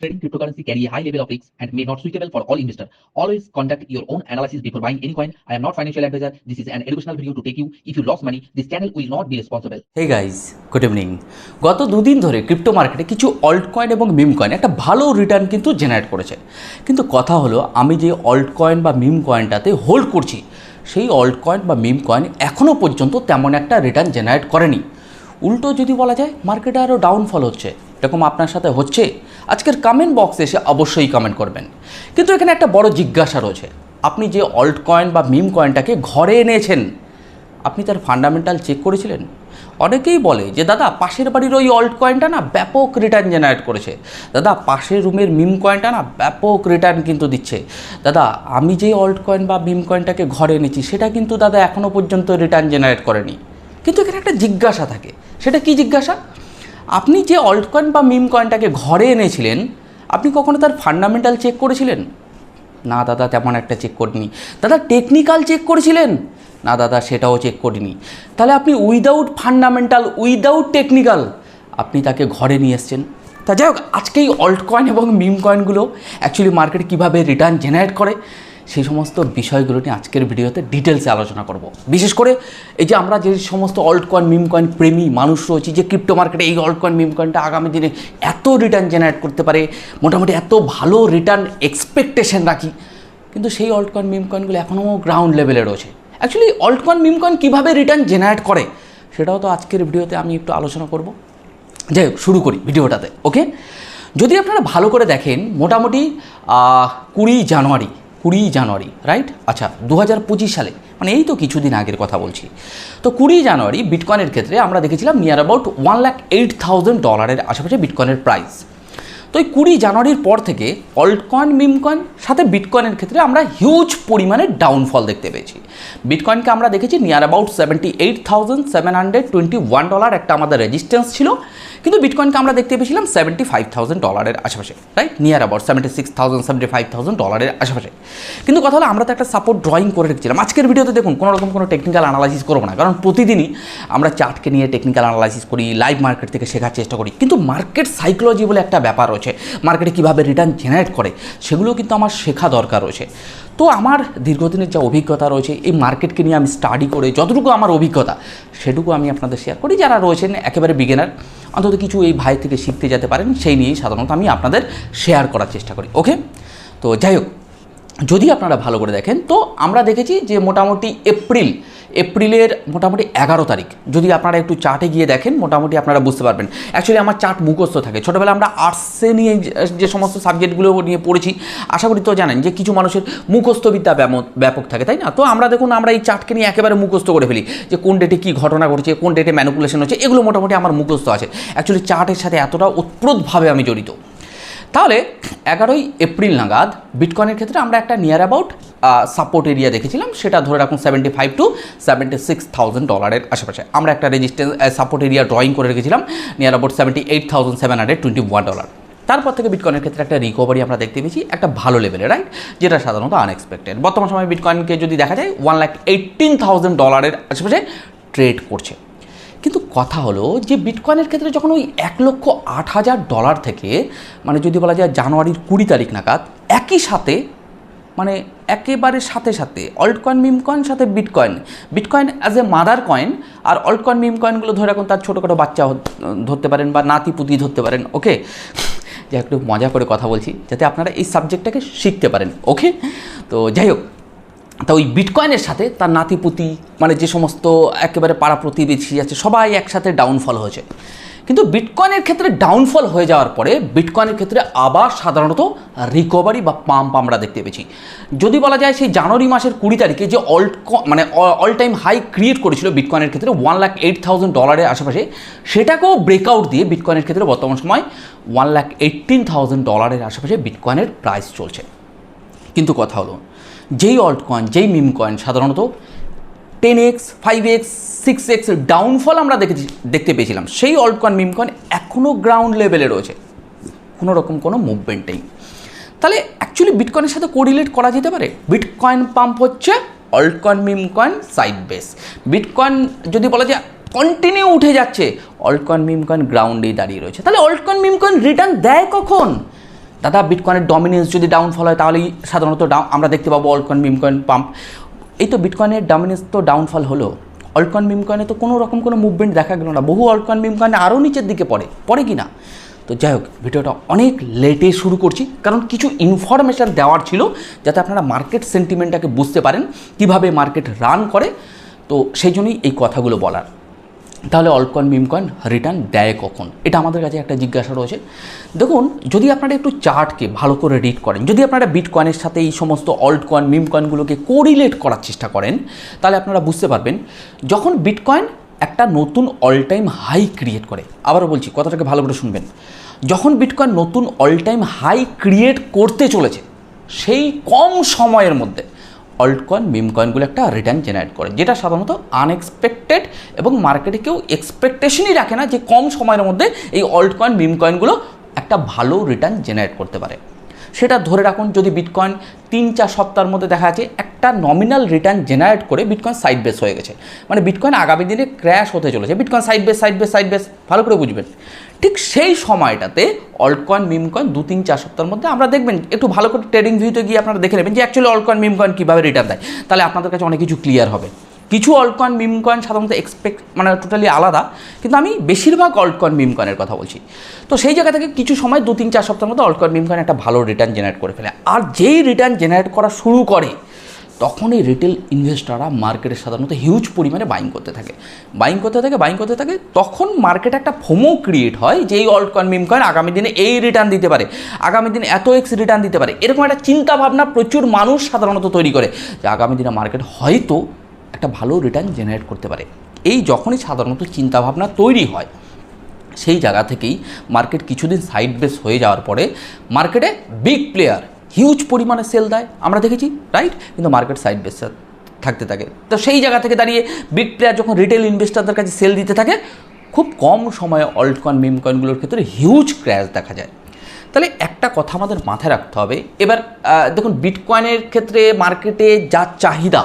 Trading cryptocurrency carry a high level of risk and may not suitable for all investors. Always conduct your own analysis before buying any coin. I am not financial advisor. This is an educational video to take you. If you lost money, this channel will not be responsible. Hey guys good evening গত দুদিন ধরে crypto মার্কেটে কিছু alt coin এবং মিম coin একটা ভালো return কিন্তু generate করেছে কিন্তু কথা হলো আমি যে অল্ট কয়েন বা মিম কয়েনটাতে হোল্ড করছি সেই অল্ট কয়েন বা মিম কয়েন এখনও পর্যন্ত তেমন একটা রিটার্ন জেনারেট করেনি উল্টো যদি বলা যায় মার্কেটে আরও ডাউনফল হচ্ছে এরকম আপনার সাথে হচ্ছে আজকের কমেন্ট বক্সে এসে অবশ্যই কমেন্ট করবেন। কিন্তু এখানে একটা বড় জিজ্ঞাসা রয়েছে। আপনি যে অল্ট কয়েন বা মিম কয়েনটাকে ঘরে এনেছেন, আপনি তার ফান্ডামেন্টাল চেক করেছিলেন? অনেকেই বলে যে, দাদা, পাশের বাড়ির ওই অল্ট কয়েনটা না ব্যাপক রিটার্ন জেনারেট করেছে। দাদা, পাশের রুমের মিম কয়েনটা না ব্যাপক রিটার্ন কিন্তু দিচ্ছে। দাদা, আমি যে অল্ট কয়েন বা মিম কয়েনটাকে ঘরে এনেছি, সেটা কিন্তু দাদা এখনও পর্যন্ত রিটার্ন জেনারেট করেনি। কিন্তু এখানে একটা জিজ্ঞাসা থাকে। সেটা কি জিজ্ঞাসা? আপনি যে অল্ট কয়েন বা মিম কয়েনটাকে ঘরে এনেছিলেন, আপনি কখনো তার ফান্ডামেন্টাল চেক করেছিলেন? না দাদা, তেমন একটা চেক করিনি। দাদা টেকনিক্যাল চেক করেছিলেন? না দাদা, সেটাও চেক করিনি। তাহলে আপনি উইদাউট ফান্ডামেন্টাল উইদাউট টেকনিক্যাল আপনি তাকে ঘরে নিয়ে এসছেন। তা যাই হোক, আজকে এই অল্ট কয়েন এবং মিম কয়েনগুলো অ্যাকচুয়ালি মার্কেট কীভাবে রিটার্ন জেনারেট করে সেই সমস্ত বিষয়গুলো নিয়ে আজকের ভিডিওতে ডিটেলসে আলোচনা করব। বিশেষ করে এই যে আমরা যে সমস্ত অল্ট কয়েন মিম কয়েন প্রেমী মানুষ রয়েছি, যে ক্রিপ্টো মার্কেটে এই অল্ট কয়েন মিম কয়েনটা আগামী দিনে এত রিটার্ন জেনারেট করতে পারে, মোটামুটি এত ভালো রিটার্ন এক্সপেকটেশন রাখি, কিন্তু সেই অল্ট কয়েন মিম কয়েনগুলো এখনও গ্রাউন্ড লেভেলে রয়েছে। Actually alt coin meme coin কীভাবে রিটার্ন জেনারেট করে, সেটাও তো আজকের ভিডিওতে আমি একটু আলোচনা করব। যাই হোক, শুরু করি ভিডিওটাতে ওকে যদি আপনারা ভালো করে দেখেন, মোটামুটি কুড়ি জানুয়ারি কুড়ি জানুয়ারি রাইট আচ্ছা দু হাজার পঁচিশ সালে মানে এই তো কিছুদিন আগের কথা বলছি। তো কুড়ি জানুয়ারি বিটকয়েনের ক্ষেত্রে আমরা দেখেছিলাম near about one lakh eight thousand ডলারের আশেপাশে বিটকয়েনের প্রাইস তো এই কুড়ি জানুয়ারির পর থেকে অল্ট কয়েন মিম সাথে বিটকয়েনের ক্ষেত্রে আমরা হিউজ পরিমাণে ডাউনফল দেখতে পেয়েছি। বিটকয়েনকে আমরা দেখেছি near about seventy eight thousand seven hundred twenty one dollar একটা আমাদের রেজিস্ট্যান্স ছিল। কিন্তু বিটকয়েনকে আমরা দেখতে পেয়েছিলাম সেভেন্টি ফাইভ থাউজেন্ড ডলারের আশেপাশে right near about seventy six thousand seventy five thousand ডলারের আশেপাশে। কিন্তু কথা হলো, আমরা তো একটা সাপোর্ট ড্রয়িং করে রেখেছিলাম। আজকের ভিডিওতে দেখুন, কোনো রকম কোনো টেকনিক্যাল অ্যানালাইসিস করব না, কারণ প্রতিদিনই আমরা চার্টকে নিয়ে টেকনিক্যাল অ্যানালাইসিস করি লাইভ মার্কেট থেকে শেখার চেষ্টা করি। কিন্তু মার্কেট সাইকোলজি বলে একটা ব্যাপার রয়েছে মার্কেটে কীভাবে রিটার্ন জেনারেট করে, সেগুলো কিন্তু আমার শেখা দরকার রয়েছে। তো আমার দীর্ঘদিনের যা অভিজ্ঞতা রয়েছে, এই মার্কেটকে নিয়ে আমি স্টাডি করে, যতটুকু আমার অভিজ্ঞতা সেটুকু আমি আপনাদের শেয়ার করি। যারা রয়েছেন একেবারে বিগিনার অন্তত কিছু এই ভাই থেকে শিখতে যেতে পারেন, সেই নিয়েই সাধারণত আমি আপনাদের শেয়ার করার চেষ্টা করি। ওকে তো যাই হোক যদি আপনারা ভালো করে দেখেন, তো আমরা দেখেছি যে মোটামুটি এপ্রিল, এপ্রিলের মোটামুটি এগারো তারিখ, যদি আপনারা একটু চার্টে গিয়ে দেখেন, মোটামুটি আপনারা বুঝতে পারবেন। অ্যাকচুয়ালি আমার চার্ট মুখস্থ থাকে। ছোটোবেলা আমরা আর্টসে নিয়ে যে- সমস্ত সাবজেক্টগুলো নিয়ে পড়েছি, আশা করি তো জানেন যে কিছু মানুষের মুখস্থবিদ্যা ব্যাপক থাকে, তাই না? তো আমরা দেখুন, আমরা এই চার্টকে নিয়ে একেবারে মুখস্থ করে ফেলি যে কোন ডেটে কী ঘটনা ঘটেছে, কোন ডেটে ম্যানুপুলেশন হচ্ছে, এগুলো মোটামুটি আমার মুখস্থ আছে। অ্যাকচুয়ালি চার্টের সাথে এতটা ওতপ্রোতভাবে আমি জড়িত। তাহলে এগারোই এপ্রিল নাগাদ বিটকয়েনের ক্ষেত্রে আমরা একটা নিয়ার অ্যাবাউট সাপোর্ট এরিয়া দেখেছিলাম, সেটা ধরে রাখুন seventy five to seventy six thousand ডলারের আশেপাশে। আমরা একটা রেজিস্ট্যান্স সাপোর্ট এরিয়া ড্রয়িং করে রেখেছিলাম near about seventy eight thousand seven hundred twenty one dollar তারপর থেকে বিটকয়েনের ক্ষেত্রে একটা রিকভারি আমরা দেখতে পেয়েছি, একটা ভালো লেভেলে রাইট যেটা সাধারণত আনএক্সপেক্টেড বর্তমান সময়ে বিটকয়েনকে যদি দেখা যায় ওয়ান লাখ এইটিন থাউজেন্ড ডলারের আশেপাশে ট্রেড করছে। কিন্তু কথা হলো যে বিটকয়েনের ক্ষেত্রে যখন ওই এক লক্ষ আট হাজার ডলার থেকে মানে যদি বলা যায় জানুয়ারির কুড়ি তারিখ নাগাদ, একই সাথে মানে একেবারে সাথে সাথে অল্ট কয়েন মিম কয়েন সাথে bitcoin bitcoin as a mother coin R alt coin meme কয়েনগুলো ধরে রাখুন, তার ছোটোখাটো বাচ্চা ধরতে পারেন বা নাতি পুতি ধরতে পারেন ওকে যে একটু মজা করে কথা বলছি, যাতে আপনারা এই সাবজেক্টটাকে শিখতে পারেন ওকে তো যাই হোক তা ওই বিটকয়েনের সাথে তার নাতিপুতি মানে যে সমস্ত একেবারে পাড়া প্রতিবেশী আছে, সবাই একসাথে ডাউনফল হয়েছে। কিন্তু বিটকয়েনের ক্ষেত্রে ডাউনফল হয়ে যাওয়ার পরে বিটকয়েনের ক্ষেত্রে আবার সাধারণত রিকভারি বা পাম্প আমরা দেখতে পেয়েছি। যদি বলা যায় সেই জানুয়ারি মাসের কুড়ি তারিখে যে অল্ট মানে অল টাইম হাই ক্রিয়েট করেছিল বিটকয়েনের ক্ষেত্রে ওয়ান লাখ এইট থাউজেন্ড ডলারের আশেপাশে, সেটাকেও ব্রেকআউট দিয়ে বিটকয়েনের ক্ষেত্রে বর্তমান সময় ওয়ান লাখ এইটিন থাউজেন্ড ডলারের আশেপাশে বিটকয়েনের প্রাইস চলছে। কিন্তু কথা হলো যেই অল্ট কয়েন যেই মিম কয়েন সাধারণত ten X five X six X downfall আমরা দেখেছি, দেখতে পেয়েছিলাম। সেই অল্ট কয়েন মিম কয়েন এখনও গ্রাউন্ড লেভেলে রয়েছে। কোনো রকম কোনো মুভমেন্ট নেই। তাহলে অ্যাকচুয়ালি বিটকয়েনের সাথে কোরিলেট করা যেতে পারে? বিটকয়েন পাম্প হচ্ছে alt coin meme coin sideways bitcoin যদি বলা যায় কন্টিনিউ উঠে যাচ্ছে অল্ট কয়েন মিম কয়েন গ্রাউন্ডেই দাঁড়িয়ে রয়েছে। তাহলে alt coin meme coin return দেয় কখন? দাদা বিটকয়েনের ডমিনেন্স যদি ডাউনফল হয়, তাহলেই সাধারণত আমরা দেখতে পাবো অল্টকয়েন মিমকয়েন পাম্প এই তো বিটকয়েনের ডমিনেন্স তো ডাউনফল হলো। অল্টকয়েন মিমকয়েনে তো কোনো রকম কোনো মুভমেন্ট দেখা গেল না। বহু অল্টকয়েন মিমকয়েনে আরও নিচের দিকে পড়ে। পড়ে কি না? তো যাই হোক, ভিডিওটা অনেক লেটে শুরু করছি। কারণ কিছু ইনফরমেশান দেওয়ার ছিল, যাতে আপনারা মার্কেট সেন্টিমেন্টটাকে বুঝতে পারেন, কীভাবে মার্কেট রান করে। তো সেই জন্যই এই কথাগুলো বলার। তাহলে অল্টকয়েন মিমকয়েন রিটার্ন দেয় কখন? এটা আমাদের কাছে একটা জিজ্ঞাসা রয়েছে। দেখুন, যদি আপনারা একটু চার্টকে ভালো করে রিড করেন, যদি আপনারা বিটকয়েনের সাথে এই সমস্ত অল্ট কয়েন মিম কয়েনগুলোকে কোরিলেট করার চেষ্টা করেন, তাহলে আপনারা বুঝতে পারবেন, যখন বিটকয়েন একটা নতুন অল টাইম হাই ক্রিয়েট করে, আবারও বলছি, কথাটাকে ভালো করে শুনবেন, যখন বিটকয়েন নতুন অল টাইম হাই ক্রিয়েট করতে চলেছে, সেই কম সময়ের মধ্যে অল্ট কয়েন মিম কয়েনগুলো একটা রিটার্ন জেনারেট করে, যেটা সাধারণত আনএক্সপেক্টেড এবং মার্কেটে কেউ এক্সপেকটেশনই রাখে না যে কম সময়ের মধ্যে এই অল্ট কয়েন মিম কয়েনগুলো একটা ভালো রিটার্ন জেনারেট করতে পারে। সেটা ধরে রাখুন যদি বিটকয়েন তিন চার সপ্তাহের মধ্যে দেখা যাচ্ছে একটা নমিনাল রিটার্ন জেনারেট করে বিটকয়েন সাইড বেস হয়ে গেছে। মানে বিটকয়েন আগামী দিনে ক্র্যাশ হতে চলেছে। Bitcoin side base side base side base ভালো করে বুঝবেন। ঠিক সেই সময়টাতে অল্টকয়েন মিমকয়েন দু তিন চার সপ্তাহের মধ্যে আমরা দেখবেন একটু ভালো করে ট্রেডিং ভিউতে গিয়ে আপনারা দেখে নেবেন যে অ্যাকচুয়ালি অল্টকয়েন মিমকয়েন কীভাবে রিটার্ন দেয়। তাহলে আপনাদের কাছে অনেক কিছু ক্লিয়ার হবে। কিছু অল্টকয়েন মিমকয়েন সাধারণত এক্সপেক্ট মানে টোটালি আলাদা, কিন্তু আমি বেশিরভাগ অল্টকয়েন মিমকয়েনের কথা বলছি। তো সেই জায়গা থেকে কিছু সময়, দু তিন চার সপ্তাহের মধ্যে অল্টকয়েন মিমকয়েন একটা ভালো রিটার্ন জেনারেট করে ফেলে। আর যেই রিটার্ন জেনারেট করা শুরু করে তখনই রিটেল ইনভেস্টররা মার্কেটে সাধারণত হিউজ পরিমাণে বাইং করতে থাকে। বাইং করতে থাকে বাইং করতে থাকে, তখন মার্কেটে একটা ফোমো ক্রিয়েট হয় যে এই অল্ট কয়েন মিম কয়েন আগামী দিনে এই রিটার্ন দিতে পারে, আগামী দিনে এত এক্স রিটার্ন দিতে পারে। এরকম একটা চিন্তাভাবনা প্রচুর মানুষ সাধারণত তৈরি করে যে আগামী দিনে মার্কেট হয়তো একটা ভালো রিটার্ন জেনারেট করতে পারে। এই যখনই সাধারণত চিন্তাভাবনা তৈরি হয়, সেই জায়গা থেকেই মার্কেট কিছুদিন সাইড বেস হয়ে যাওয়ার পরে মার্কেটে বিগ প্লেয়ার হিউজ পরিমাণে সেল দেয়। আমরা দেখেছি রাইট কিন্তু মার্কেট সাইড বেস থাকতে থাকে। তো সেই জায়গা থেকে দাঁড়িয়ে বিগ প্লেয়ার যখন রিটেল ইনভেস্টারদের কাছে সেল দিতে থাকে, খুব কম সময়ে অল্ট কয়েন মিম কয়েনগুলোর ক্ষেত্রে হিউজ ক্র্যাশ দেখা যায়। তাহলে একটা কথা আমাদের মাথায় রাখতে হবে। এবার দেখুন বিটকয়েনের ক্ষেত্রে মার্কেটে যা চাহিদা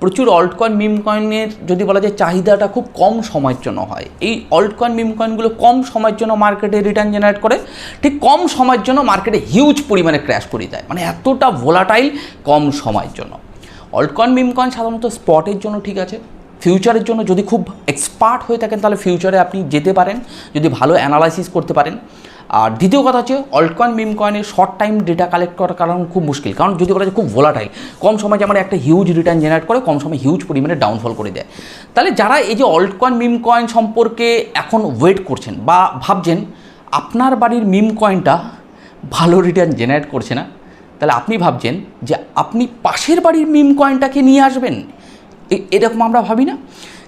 প্রচুর অল্টকয়েন মিম কয়েনের যদি বলা যায় চাহিদাটা খুব কম সময়ের জন্য হয়। এই অল্টকয়েন মিম কয়েনগুলো কম সময়ের জন্য মার্কেটে রিটার্ন জেনারেট করে, ঠিক কম সময়ের জন্য মার্কেটে হিউজ পরিমাণে ক্র্যাশ করে দেয়। মানে এতটা ভোলাটাইল কম সময়ের জন্য। অল্টকয়েন মিম কয়েন সাধারণত স্পটের জন্য ঠিক আছে। ফিউচারের জন্য যদি খুব এক্সপার্ট হয়ে থাকেন, তাহলে ফিউচারে আপনি যেতে পারেন, যদি ভালো অ্যানালাইসিস করতে পারেন। আর দ্বিতীয় কথা হচ্ছে অল্টকয়েন মিম কয়েনের শর্ট টাইম ডেটা কালেক্ট করার কারণ খুব মুশকিল। কারণ যদি বলা যায় খুব ভোলাটাইল কম সময় যেমন একটা হিউজ রিটার্ন জেনারেট করে, কম সময় হিউজ পরিমাণে ডাউনফল করে দেয়। তাহলে যারা এই যে অল্টকয়েন মিম কয়েন সম্পর্কে এখন ওয়েট করছেন বা ভাবছেন, আপনার বাড়ির মিম কয়েনটা ভালো রিটার্ন জেনারেট করছে না, তাহলে আপনি ভাবছেন যে আপনি পাশের বাড়ির মিম কয়েনটাকে নিয়ে আসবেন। এরকম আমরা ভাবি না।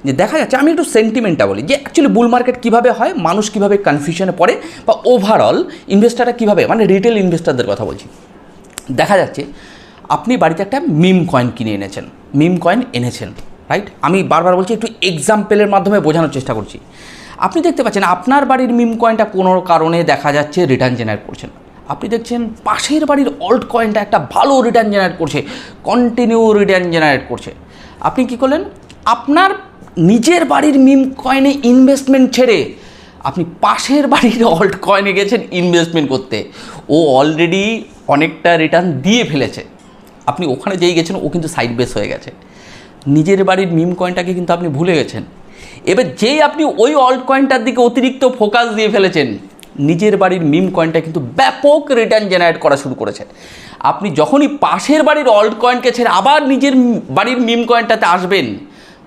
যে দেখা যাচ্ছে, আমি একটু সেন্টিমেন্টটা বলি, যে অ্যাকচুয়ালি বুল মার্কেট কীভাবে হয়, মানুষ কীভাবে কনফিউশনে পড়ে, বা ওভারঅল ইনভেস্টাররা কীভাবে মানে রিটেল ইনভেস্টারদের কথা বলছি। দেখা যাচ্ছে, আপনি বাড়িতে একটা মিম কয়েন কিনে এনেছেন মিম কয়েন এনেছেন রাইট আমি বারবার বলছি, একটু এক্সাম্পলের মাধ্যমে বোঝানোর চেষ্টা করছি। আপনি দেখতে পাচ্ছেন, আপনার বাড়ির মিম কয়েনটা কোনো কারণে দেখা যাচ্ছে রিটার্ন জেনারেট করছেন আপনি দেখছেন, পাশের বাড়ির অল্ট কয়েনটা একটা ভালো রিটার্ন জেনারেট করছে কন্টিনিউ রিটার্ন জেনারেট করছে। আপনি কি করলেন? আপনার নিজের বাড়ির মিম কয়েনে ইনভেস্টমেন্ট ছেড়ে আপনি পাশের বাড়ির অল্ট কয়েনে গেছেন ইনভেস্টমেন্ট করতে। ও অলরেডি অনেকটা রিটার্ন দিয়ে ফেলেছে। আপনি ওখানে যেই গেছেন, ও কিন্তু সাইড বেস হয়ে গেছে। নিজের বাড়ির মিম কয়েনটাকে কিন্তু আপনি ভুলে গেছেন। এবার যেই আপনি ওই অল্ট কয়েনটার দিকে অতিরিক্ত ফোকাস দিয়ে ফেলেছেন, নিজের বাড়ির মিম কয়েনটা কিন্তু ব্যাপক রিটার্ন জেনারেট করা শুরু করেছে। আপনি যখনই পাশের বাড়ির অল্ড কয়েনকে ছেড়ে আবার নিজের বাড়ির মিম কয়েনটাতে আসবেন,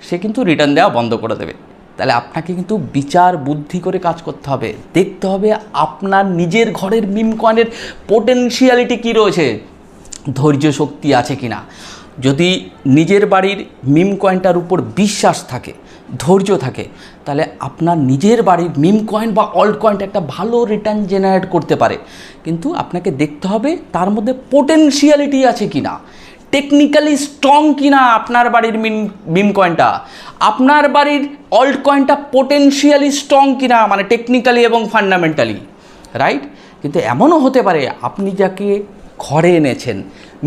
সে কিন্তু রিটার্ন দেওয়া বন্ধ করে দেবে। তাহলে আপনাকে কিন্তু বিচার বুদ্ধি করে কাজ করতে হবে। দেখতে হবে আপনার নিজের ঘরের মিম কয়েনের পোটেনশিয়ালিটি কী রয়েছে, ধৈর্য শক্তি আছে কি না যদি নিজের বাড়ির মিম কয়েনটার উপর বিশ্বাস থাকে, ধৈর্য থাকে, তাহলে আপনার নিজের বাড়ির মিম কয়েন বা অল্ট কয়েনটা একটা ভালো রিটার্ন জেনারেট করতে পারে। কিন্তু আপনাকে দেখতে হবে তার মধ্যে পোটেনশিয়ালিটি আছে কি না টেকনিক্যালি স্ট্রং কিনা আপনার বাড়ির মিম মিম কয়েনটা। আপনার বাড়ির অল্ট কয়েনটা পোটেনশিয়ালি স্ট্রং কিনা মানে টেকনিক্যালি এবং ফান্ডামেন্টালি রাইট কিন্তু এমনও হতে পারে আপনি যাকে ঘরে এনেছেন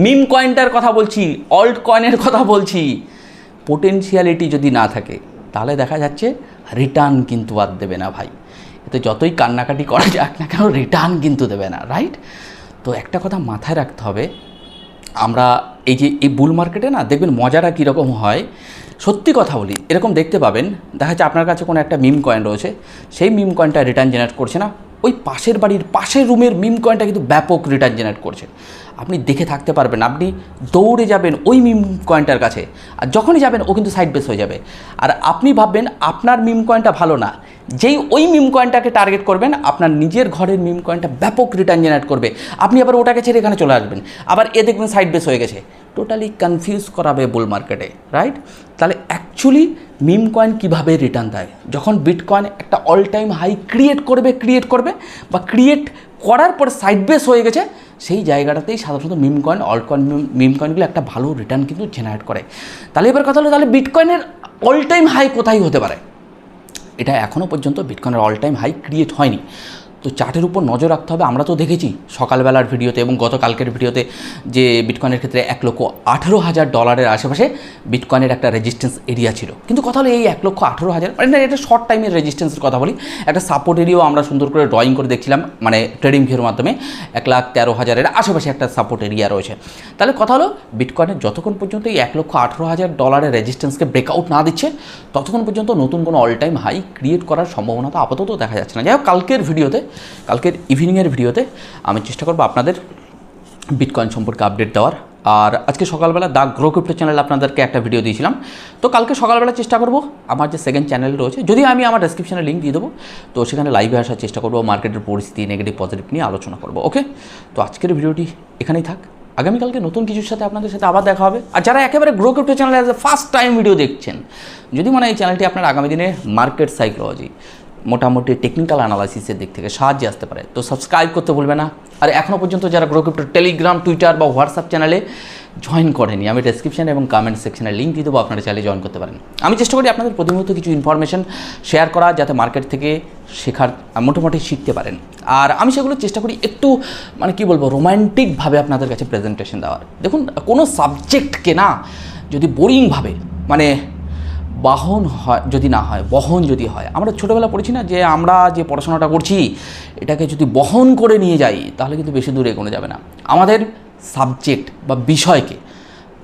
মিম কয়েনটার কথা বলছি, অল্ট কয়েনের কথা বলছি। পোটেনশিয়ালিটি যদি না থাকে, তাহলে দেখা যাচ্ছে রিটার্ন কিন্তু আর দেবে না ভাই। এতে যতই কান্নাকাটি করা যাক না কেন রিটার্ন কিন্তু দেবে না রাইট তো একটা কথা মাথায় রাখতে হবে, আমরা এই যে, এই বুল মার্কেটে না, দেখবেন মজাটা কীরকম হয়। সত্যি কথা বলি, এরকম দেখতে পাবেন। দেখা যাচ্ছে আপনার কাছে কোনো একটা মিম কয়েন রয়েছে, সেই মিম কয়েনটা রিটার্ন জেনারেট করছে না। ওই পাশের বাড়ির পাশের রুমের মিম কয়েনটা কিন্তু ব্যাপক রিটার্ন জেনারেট করছে। আপনি দেখে থাকতে পারবেন, আপনি দৌড়ে যাবেন ওই মিম কয়েনটার কাছে। আর যখনই যাবেন, ও কিন্তু সাইড বেস হয়ে যাবে। আর আপনি ভাববেন, আপনার মিম কয়েনটা ভালো না। যেই ওই মিম কয়েনটাকে টার্গেট করবেন, আপনার নিজের ঘরের মিম কয়েনটা ব্যাপক রিটার্ন জেনারেট করবে। আপনি আবার ওটাকে ছেড়ে এখানে চলে আসবেন। আবার এ দেখবেন সাইড বেস হয়ে গেছে। টোটালি কনফিউজ করাবে বুল মার্কেটে রাইট তাহলে অ্যাকচুয়ালি মিম কয়েন কীভাবে রিটার্ন দেয়? যখন বিটকয়েন একটা অল টাইম হাই ক্রিয়েট করবে ক্রিয়েট করবে, বা ক্রিয়েট করার পর সাইড বেস হয়ে গেছে, সেই জায়গাটাতেই সাধারণত meme coin alt coin meme কয়েনগুলো একটা ভালো রিটার্ন কিন্তু জেনারেট করে। তাহলে এবার কথা হলো, তাহলে বিটকয়েনের অল টাইম হাই কোথায় হতে পারে? এটা এখনও পর্যন্ত বিটকয়েনের অল টাইম হাই ক্রিয়েট হয়নি। তো চার্টের উপর নজর রাখতে হবে। আমরা তো দেখেছি সকালবেলার ভিডিওতে এবং গতকালকের ভিডিওতে যে বিটকয়েনের ক্ষেত্রে এক লক্ষ আঠেরো হাজার ডলারের আশেপাশে বিটকয়েনের একটা রেজিস্ট্যান্স এরিয়া ছিল। কিন্তু কথা হলো এই এক লক্ষ আঠেরো হাজার মানে এটা শর্ট টাইমের রেজিস্ট্যান্সের কথা বলি। একটা সাপোর্ট এরিয়াও আমরা সুন্দর করে ড্রয়িং করে দেখছিলাম মানে ট্রেডিং ভিউর মাধ্যমে এক লাখ তেরো হাজারের আশেপাশে একটা সাপোর্ট এরিয়া রয়েছে। তাহলে কথা হলো বিটকয়েনের যতক্ষণ পর্যন্ত এই এক লক্ষ আঠেরো হাজার ডলারের রেজিস্ট্যান্সকে ব্রেকআউট না দিচ্ছে, ততক্ষণ পর্যন্ত নতুন কোনো অল টাইম হাই ক্রিয়েট করার সম্ভাবনা তো আপাতত দেখা যাচ্ছে না। যাই হোক, কালকের ভিডিওতে কালকের ইভিনিংয়ের ভিডিওতে আমি চেষ্টা করব আপনাদের বিটকয়েন সম্পর্কে আপডেট দেওয়ার। আর আজকে সকালবেলা দা গ্রো ক্রিপ্টো চ্যানেলে আপনাদেরকে একটা ভিডিও দিয়েছিলাম। তো কালকে সকালবেলা চেষ্টা করব, আমার যে সেকেন্ড চ্যানেল রয়েছে, যদি আমি আমার ডেসক্রিপশনে লিঙ্ক দিয়ে দেবো, তো সেখানে লাইভে আসার চেষ্টা করব মার্কেটের পরিস্থিতি নেগেটিভ পজিটিভ নিয়ে আলোচনা করব ওকে তো আজকের ভিডিওটি এখানেই থাক। আগামীকালকে নতুন কিছুর সাথে আপনাদের সাথে আবার দেখা হবে। আর যারা একেবারে গ্রো ক্রিপ্টো চ্যানেলে ফার্স্ট টাইম ভিডিও দেখছেন, যদি মনে এই চ্যানেলটি আপনার আগামী দিনে মার্কেট সাইকোলজি মোটামুটি টেকনিক্যাল অ্যানালাইসিসের দিক থেকে সাহায্যে আসতে পারে। তো সাবস্ক্রাইব করতে ভুলবে না। আর এখনও পর্যন্ত যারা গ্রো ক্রিপ্টো টেলিগ্রাম টুইটার বা হোয়াটসঅ্যাপ চ্যানেলে জয়েন করেনি, আমি ডেসক্রিপশন এবং কমেন্ট সেকশনে লিঙ্ক দিয়ে দেবো, আপনারা চাইলে জয়েন করতে পারেন। আমি চেষ্টা করি আপনাদের প্রতিনিয়ত কিছু ইনফরমেশন শেয়ার করা, যাতে মার্কেট থেকে শেখার মোটামুটি শিখতে পারেন। আর আমি সেগুলো চেষ্টা করি একটু মানে কি বলব রোম্যান্টিকভাবে আপনাদের কাছে প্রেজেন্টেশন দেওয়ার। দেখুন, কোনো সাবজেক্টকে না যদি বোরিংভাবে মানে বাহন হয়, যদি না হয়, বহন যদি হয়। আমরা ছোটোবেলা পড়েছি না যে আমরা যে পড়াশোনাটা করছি, এটাকে যদি বহন করে নিয়ে যাই, তাহলে কিন্তু বেশি দূরে এগোনো যাবে না। আমাদের সাবজেক্ট বা বিষয়কে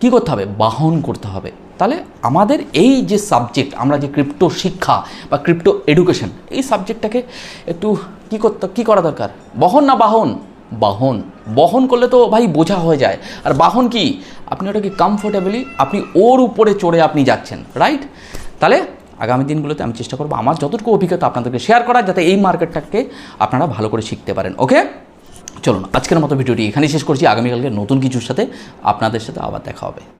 কী করতে হবে? বাহন করতে হবে। তাহলে আমাদের এই যে সাবজেক্ট আমরা যে ক্রিপ্টো শিক্ষা বা ক্রিপ্টো এডুকেশন এই সাবজেক্টটাকে একটু কী করতে, কী করা দরকার? বহন না বাহন? বাহন। বহন করলে তো ভাই বোঝা হয়ে যায়। আর বাহন কি? আপনি ওটাকে কমফোর্টেবলি আপনি ওর উপরে চড়ে আপনি যাচ্ছেন রাইট তাহলে আগামী দিনগুলোতে আমি চেষ্টা করব আমার যতটুকু অভিজ্ঞতা আপনাদেরকে শেয়ার করার, যাতে এই মার্কেটটাকে আপনারা ভালো করে শিখতে পারেন ওকে চলুন, আজকের মতো ভিডিওটি এখানেই শেষ করছি। আগামীকালকে নতুন কিছুর সাথে আপনাদের সাথে আবার দেখা হবে।